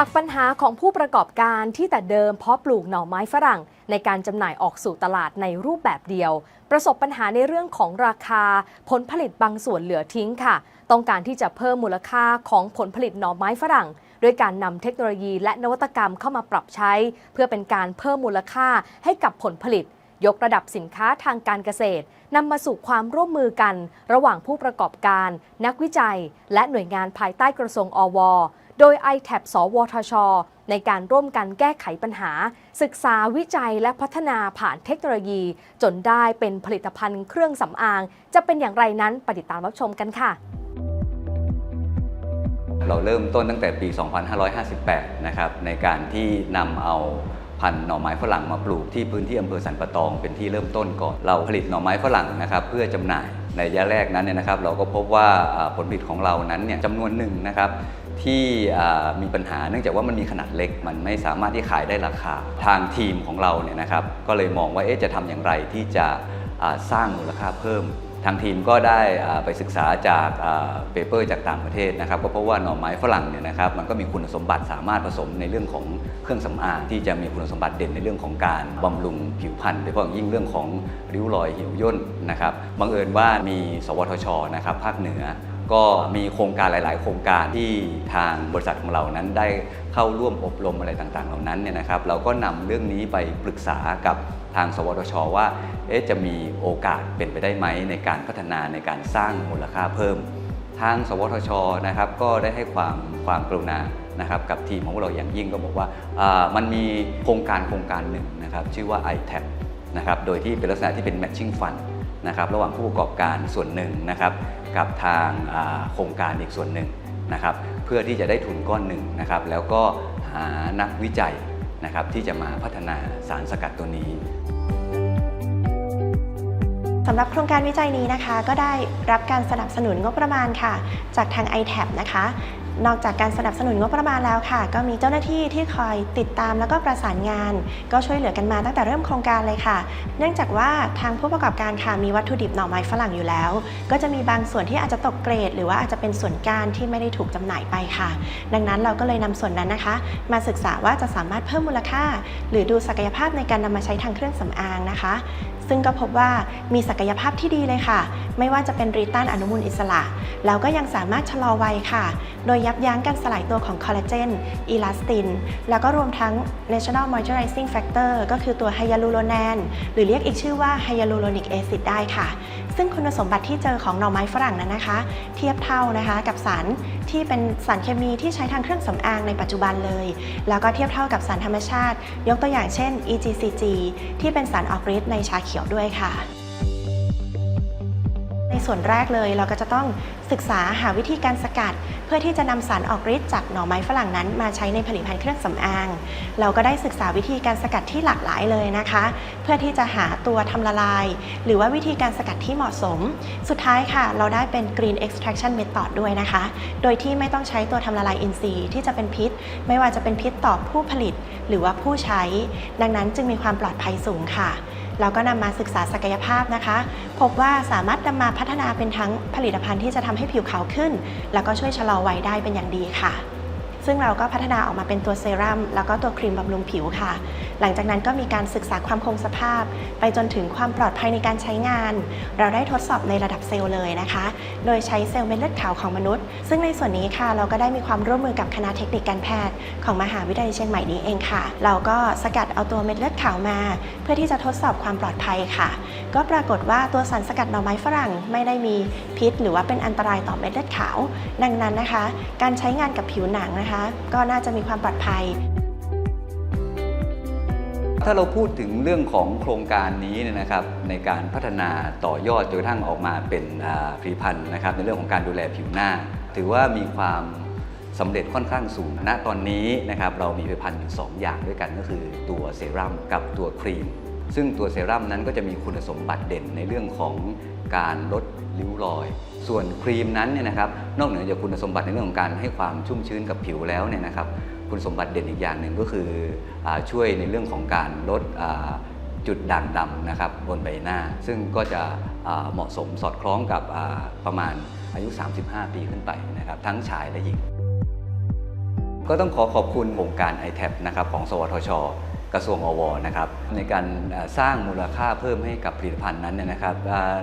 จากปัญหาของผู้ประกอบการที่แต่เดิมเพาะปลูกหน่อไม้ฝรั่ง ในการจำหน่ายออกสู่ตลาดในรูปแบบเดียว ประสบปัญหาในเรื่องของราคา ผลผลิตบางส่วนเหลือทิ้งค่ะ ต้องการที่จะเพิ่มมูลค่าของผลผลิตหน่อไม้ฝรั่งด้วยการนำเทคโนโลยีและนวัตกรรมเข้ามาปรับใช้ เพื่อเป็นการเพิ่มมูลค่าให้กับผลผลิต ยกระดับสินค้าทางการเกษตรนำมาสู่ความร่วมมือกัน ระหว่างผู้ประกอบการ นักวิจัย และหน่วยงานภายใต้กระทรวงอว โดย ITAP สวทช ในการร่วมกันแก้ไขปัญหา ศึกษาวิจัยและพัฒนาผ่านเทคโนโลยี จนได้เป็นผลิตภัณฑ์เครื่องสำอาง จะเป็นอย่างไรนั้นไปติดตามรับชมกันค่ะเราเริ่มต้นตั้งแต่ปี 2558 นะครับ ในการที่นำเอาพันธุ์หน่อไม้ฝรั่งมาปลูกที่พื้นที่อำเภอสันปะตองเป็นที่เริ่มต้นก่อน เราผลิตหน่อไม้ฝรั่งนะครับ เพื่อจำหน่าย ในระยะแรกนั้นเนี่ยนะครับเราก็พบว่าผลผลิตของเรานั้นเนี่ยจำนวนหนึ่งนะครับที่มีปัญหาเนื่องจากว่ามันมีขนาดเล็ก มันไม่สามารถที่ขายได้ราคาทางทีมของเราเนี่ยนะครับก็เลยมองว่าเอ๊ะจะทำอย่างไรที่จะสร้างมูลค่าเพิ่ม ทางทีมก็ได้ไปศึกษาจากเปเปอร์จากต่างประเทศนะครับก็เพราะว่าหน่อไม้ฝรั่งเนี่ยนะครับมันก็มีคุณสมบัติสามารถผสมในเรื่องของเครื่องสำอางที่จะมีคุณสมบัติเด่นในเรื่องของการบำรุงผิวพรรณโดยเฉพาะยิ่งเรื่องของริ้วรอยเหี่ยวย่นนะครับบังเอิญว่ามี สวทชนะครับภาคเหนือ ก็มีโครงการหลาย ๆ โครงการที่ทางบริษัทของเรานั้นได้เข้าร่วมอบรมอะไรต่าง ๆ เหล่านั้นเนี่ยนะครับ เราก็นำเรื่องนี้ไปปรึกษากับทาง สวทช ว่าเอ๊ะจะมีโอกาสเป็นไปได้ไหมในการพัฒนาในการสร้างมูลค่าเพิ่ม ทาง สวทช นะครับ ก็ได้ให้ความความกรุณานะครับกับทีมของเราอย่างยิ่งก็บอกว่าอ่ามันมีโครงการโครงการหนึ่งนะครับชื่อว่า iTap นะครับโดยที่เป็นลักษณะที่เป็น matching fund นะครับระหว่างผู้ประกอบการส่วนหนึ่งนะครับ กับทางโครงการอีกส่วนหนึ่งนะครับเพื่อที่จะได้ทุนก้อนหนึ่งนะครับแล้วก็หานักวิจัยนะครับที่จะมาพัฒนาสารสกัดตัวนี้สำหรับโครงการวิจัยนี้นะคะ ก็ได้รับการสนับสนุนงบประมาณค่ะ จากทาง iTab นะคะ นอกจากการสนับสนุนงบประมาณแล้วค่ะ ก็มีเจ้าหน้าที่ที่คอยติดตามแล้วก็ประสานงาน ก็ช่วยเหลือกันมาตั้งแต่เริ่มโครงการเลยค่ะ เนื่องจากว่าทางผู้ประกอบการค่ะมีวัตถุดิบหน่อไม้ฝรั่งอยู่แล้ว ก็จะมีบางส่วนที่อาจจะตกเกรด หรือว่าอาจจะเป็นส่วนกลารที่ไม่ได้ถูกจำหน่ายไปค่ะ ดังนั้นเราก็เลยนำส่วนนั้นนะคะ มาศึกษาว่าจะสามารถเพิ่มมูลค่า หรือดูศักยภาพในการนำมาใช้ทางเครื่องสำอางนะคะ ซึ่งก็พบว่ามีศักยภาพที่ดีเลยค่ะ ไม่ว่าจะเป็นรีต้านอนุมูลอิสระ แล้วก็ยังสามารถชะลอวัยค่ะ โดยยับยั้งการสลายตัวของคอลลาเจนอีลาสติน แล้วก็รวมทั้ง National Moisturizing Factor ก็คือตัวไฮยาลูโรแนนหรือเรียกอีกชื่อว่าไฮยาลูโรนิกแอซิดได้ค่ะ ซึ่งคุณสมบัติที่เจอของหน่อไม้ฝรั่งนั้นนะคะ เทียบเท่านะคะกับสารที่เป็นสารเคมีที่ใช้ทางเครื่องสำอางในปัจจุบันเลย แล้วก็เทียบเท่ากับสารธรรมชาติ ยกตัวอย่างเช่น EGCG ที่เป็นสารออกฤทธิ์ในชาเขียวด้วยค่ะ ในส่วนแรกเลยเราก็จะต้องศึกษาหาวิธีการสกัด เพื่อที่จะนำสารออกฤทธิ์จากหน่อไม้ฝรั่งนั้น มาใช้ในผลิตภัณฑ์เครื่องสำอาง เราก็ได้ศึกษาวิธีการสกัดที่หลากหลายเลยนะคะ เพื่อที่จะหาตัวทำละลาย หรือว่าวิธีการสกัดที่เหมาะสม สุดท้ายค่ะ เราได้เป็น Green Extraction Method ด้วยนะคะ โดยที่ไม่ต้องใช้ตัวทำละลายอินทรีย์ที่จะเป็นพิษ ไม่ว่าจะเป็นพิษต่อผู้ผลิต หรือว่าผู้ใช้ ดังนั้นจึงมีความปลอดภัยสูงค่ะ เราก็นำมาศึกษาศักยภาพนะคะ พบว่าสามารถนำมาพัฒนาเป็นทั้งผลิตภัณฑ์ที่จะทำให้ผิวขาวขึ้น แล้วก็ช่วยชะลอวัยได้เป็นอย่างดีค่ะ ซึ่งเราก็พัฒนาออกมาเป็นตัวเซรั่มแล้วก็ตัวครีมบำรุงผิวค่ะ หลังจากนั้นก็มีการศึกษาความคงสภาพ ไปจนถึงความปลอดภัยในการใช้งาน เราได้ทดสอบในระดับเซลล์เลยนะคะ โดยใช้เซลล์เม็ดเลือดขาวของมนุษย์ ซึ่งในส่วนนี้ค่ะเราก็ได้มีความร่วมมือกับคณะเทคนิคการแพทย์ ของมหาวิทยาลัยเชียงใหม่นี้เองค่ะ เราก็สกัดเอาตัวเม็ดเลือดขาวมา เพื่อที่จะทดสอบความปลอดภัยค่ะ ก็ปรากฏว่าตัวสารสกัดหน่อไม้ฝรั่งไม่ได้มีพิษ หรือว่าเป็นอันตรายต่อเม็ดเลือดขาว ดังนั้นนะคะ การใช้งานกับผิวหนังนะคะก็น่าจะมีความปลอดภัย ถ้าเราพูดถึงเรื่องของโครงการนี้เนี่ยนะครับในการพัฒนาต่อยอดจนกระทั่งออกมาเป็นผลิตภัณฑ์นะครับในเรื่องของการดูแลผิวหน้า ถือว่ามีความสำเร็จค่อนข้างสูงณตอนนี้นะครับเรามีผลิตภัณฑ์อยู่สองอย่างด้วยกันก็คือตัวเซรั่มกับตัวครีม ซึ่งตัวเซรั่มนั้นก็จะมีคุณสมบัติเด่นในเรื่องของการลดริ้วรอย ส่วนครีมนั้นเนี่ยนะครับนอกเหนือจากคุณสมบัติในเรื่องของการให้ความชุ่มชื้นกับผิวแล้วเนี่ยนะครับคุณสมบัติเด่นอีกอย่างหนึ่งก็คืออช่วยในเรื่องของการลดจุดด่างดำนะครับบนใบหน้า ซึ่งก็จะเหมาะสมสอดคล้องกับประมาณอายุ 35 ปีขึ้นไปนะครับทั้งชายและหญิง ก็ต้องขอขอบคุณโครงการ i t a p นะครับของ สวทช กระทรวงอวนะครับในการสร้างมูลค่าเพิ่มให้กับผลิตภัณฑ์นั้นเนี่ยนะครับ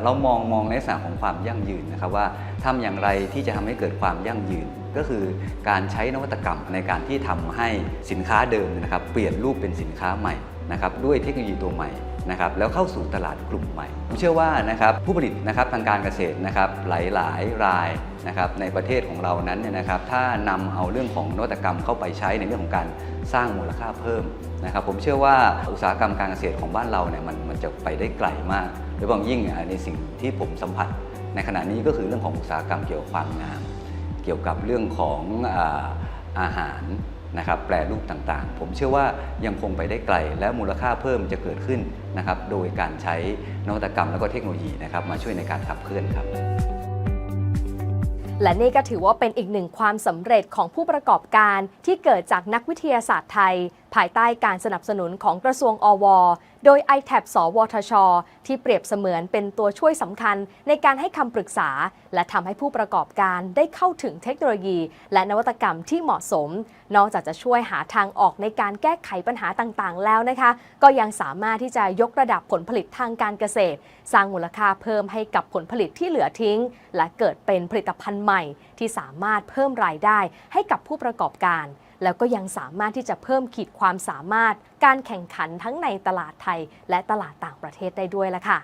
เรามองมองในลักษณะของความยั่งยืนนะครับว่าทำอย่างไรที่จะทำให้เกิดความยั่งยืน ก็คือการใช้นวัตกรรมในการที่ทำให้สินค้าเดิมนะครับเปลี่ยนรูปเป็นสินค้าใหม่นะครับด้วยเทคโนโลยีตัวใหม่ นะครับแล้วเข้าสู่ตลาดกลุ่มใหม่ผมเชื่อว่านะครับผู้ผลิตนะครับทางการเกษตรนะครับหลายๆรายนะครับในประเทศของเรานั้นเนี่ยนะครับถ้านำเอาเรื่องของนวัตกรรมเข้าไปใช้ในเรื่องของการสร้างมูลค่าเพิ่มนะครับผมเชื่อว่าอุตสาหกรรมการเกษตรของบ้านเราเนี่ยมันมันจะไปได้ไกลมากโดยเฉพาะอย่างยิ่งในสิ่งที่ผมสัมผัส ในขณะนี้ก็คือเรื่องของอุตสาหกรรมเกี่ยวกับความงาม เกี่ยวกับเรื่องของอาอาหาร นะครับแปรรูปต่างๆ ผมเชื่อว่ายังคงไปได้ไกล และมูลค่าเพิ่มจะเกิดขึ้นนะครับโดยการใช้นวัตกรรมและก็เทคโนโลยีนะครับมาช่วยในการขับเคลื่อนครับและนี่ก็ถือว่าเป็นอีกหนึ่งความสำเร็จของผู้ประกอบการที่เกิดจากนักวิทยาศาสตร์ไทย ภายใต้การสนับสนุนของกระทรวงอว โดย i t a b สวทช ที่เปรียบเสมือนเป็นตัวช่วยสำคัญในการให้คำปรึกษา และทำให้ผู้ประกอบการได้เข้าถึงเทคโนโลยี และนวัตกรรมที่เหมาะสม นอกจากจะช่วยหาทางออกในการแก้ไขปัญหาต่างๆ แล้วนะคะ ก็ยังสามารถที่จะยกระดับผลผลิตทางการเกษตร สร้างมูลค่าเพิ่มให้กับผลผลิตที่เหลือทิ้ง และเกิดเป็นผลิตภัณฑ์ใหม่ ที่สามารถเพิ่มรายได้ให้กับผู้ประกอบการ แล้วก็ยังสามารถที่จะเพิ่มขีดความสามารถ การแข่งขันทั้งในตลาดไทย และตลาดต่างประเทศได้ด้วยละค่ะ